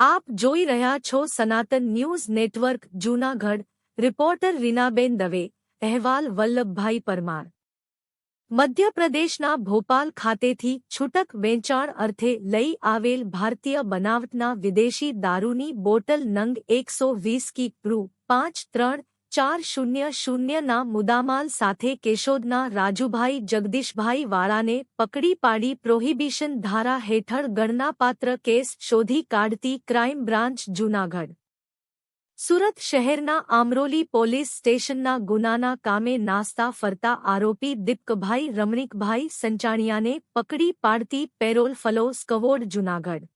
આપ જોઈ રહ્યા છો Sanatan news network Junagadh. Reporter Rinaben Dave. અહેવાલ વલ્લભભાઈ પરમાર. મધ્યપ્રદેશના ભોપાલ ખાતેથી છૂટક વેચાણ અર્થે લઈ આવેલ ભારતીય બનાવટના વિદેશી દારૂની બોટલ નંગ એકસો વીસ કી રૂ પાંચ ત્રણ ચાર શૂન્ય શૂન્યના મુદ્દામાલ સાથે કેશોદના રાજુભાઈ જગદીશભાઈ વાળાને પકડી પાડી પ્રોહિબિશન ધારા હેઠળ ગણનાપાત્ર કેસ શોધી કાઢતી ક્રાઇમ બ્રાન્ચ જૂનાગઢ. સુરત શહેરના આમરોલી પોલીસ સ્ટેશનના ગુનાના કામે નાસ્તા ફરતા આરોપી દીપકભાઈ રમણીકભાઈ સંચાણિયાને પકડી પાડતી પેરોલ ફલો સ્કવોડ જૂનાગઢ.